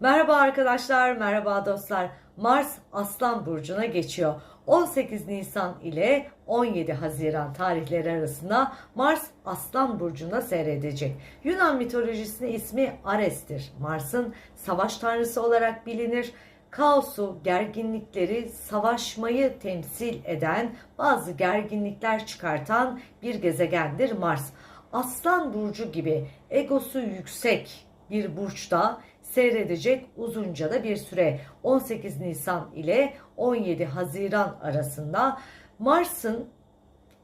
Merhaba arkadaşlar, merhaba dostlar. Mars Aslan Burcu'na geçiyor. 18 Nisan ile 17 Haziran tarihleri arasında Mars Aslan Burcu'nda seyredecek. Yunan mitolojisinin ismi Ares'tir. Mars'ın savaş tanrısı olarak bilinir. Kaosu, gerginlikleri, savaşmayı temsil eden bazı gerginlikler çıkartan bir gezegendir Mars. Aslan Burcu gibi egosu yüksek bir burçta seyredecek uzunca da bir süre 18 Nisan ile 17 Haziran arasında Mars'ın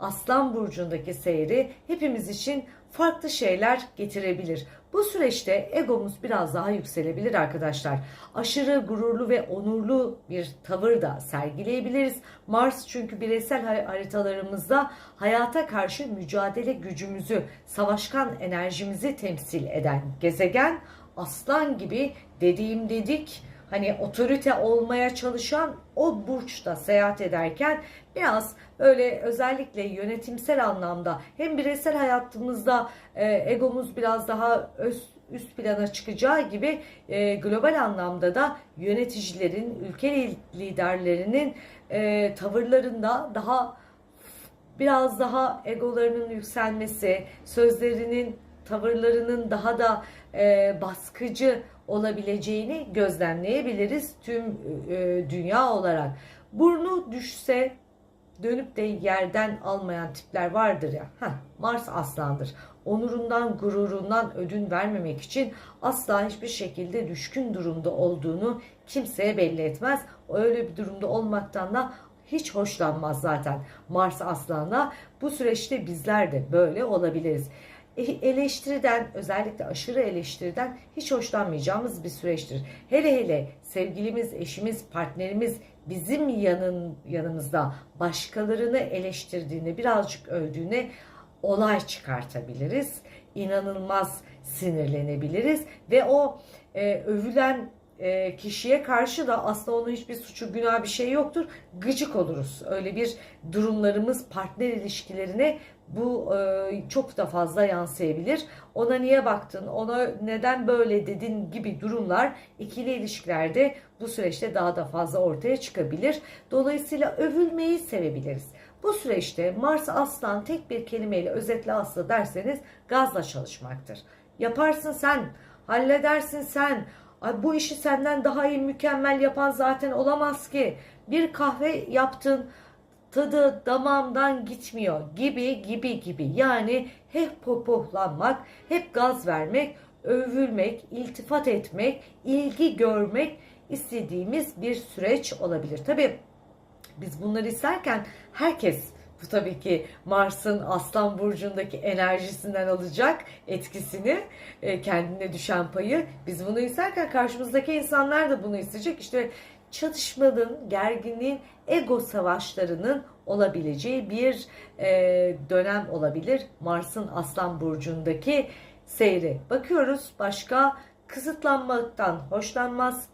Aslan burcundaki seyri hepimiz için farklı şeyler getirebilir. Bu süreçte egomuz biraz daha yükselebilir arkadaşlar. Aşırı gururlu ve onurlu bir tavır da sergileyebiliriz. Mars çünkü bireysel haritalarımızda hayata karşı mücadele gücümüzü, savaşkan enerjimizi temsil eden gezegen aslan gibi dediğim dedik. Hani otorite olmaya çalışan o burçta seyahat ederken biraz böyle özellikle yönetimsel anlamda hem bireysel hayatımızda e, egomuz biraz daha öz, üst plana çıkacağı gibi e, global anlamda da yöneticilerin, ülke liderlerinin e, tavırlarında daha biraz daha egolarının yükselmesi, sözlerinin tavırlarının daha da e, baskıcı olabileceğini gözlemleyebiliriz tüm e, dünya olarak. Burnu düşse dönüp de yerden almayan tipler vardır ya. Heh, Mars aslandır. Onurundan, gururundan ödün vermemek için asla hiçbir şekilde düşkün durumda olduğunu kimseye belli etmez. Öyle bir durumda olmaktan da hiç hoşlanmaz zaten Mars aslanda. Bu süreçte bizler de böyle olabiliriz. E, eleştiriden özellikle aşırı eleştiriden hiç hoşlanmayacağımız bir süreçtir. Hele hele sevgilimiz, eşimiz, partnerimiz bizim yanın yanımızda başkalarını eleştirdiğinde, birazcık övdüğüne olay çıkartabiliriz. İnanılmaz sinirlenebiliriz ve o e, övülen e, kişiye karşı da aslında onun hiçbir suçu günah bir şey yoktur. Gıcık oluruz. Öyle bir durumlarımız partner ilişkilerine bu e, çok da fazla yansıyabilir. Ona niye baktın, ona neden böyle dedin gibi durumlar ikili ilişkilerde bu süreçte daha da fazla ortaya çıkabilir. Dolayısıyla övülmeyi sevebiliriz. Bu süreçte Mars Aslan tek bir kelimeyle özetle aslı derseniz gazla çalışmaktır. Yaparsın sen, halledersin sen, Ay bu işi senden daha iyi mükemmel yapan zaten olamaz ki. Bir kahve yaptın tadı damağımdan gitmiyor gibi gibi gibi. Yani hep popohlanmak, hep gaz vermek, övülmek, iltifat etmek, ilgi görmek istediğimiz bir süreç olabilir. Tabi biz bunları isterken herkes bu tabii ki Mars'ın Aslan Burcu'ndaki enerjisinden alacak etkisini, e, kendine düşen payı. Biz bunu isterken karşımızdaki insanlar da bunu isteyecek. İşte çatışmanın, gerginliğin, ego savaşlarının olabileceği bir e, dönem olabilir. Mars'ın Aslan Burcu'ndaki seyri. Bakıyoruz başka kısıtlanmaktan hoşlanmaz,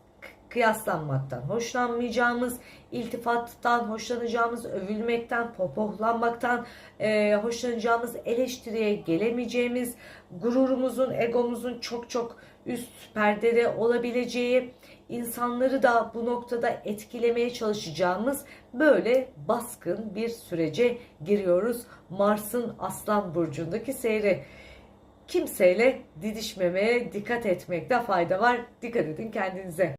kıyaslanmaktan hoşlanmayacağımız, iltifattan hoşlanacağımız, övülmekten, popohlanmaktan e, hoşlanacağımız, eleştiriye gelemeyeceğimiz, gururumuzun, egomuzun çok çok üst perdede olabileceği, insanları da bu noktada etkilemeye çalışacağımız böyle baskın bir sürece giriyoruz. Mars'ın Aslan Burcu'ndaki seyri kimseyle didişmemeye dikkat etmekte fayda var. Dikkat edin kendinize.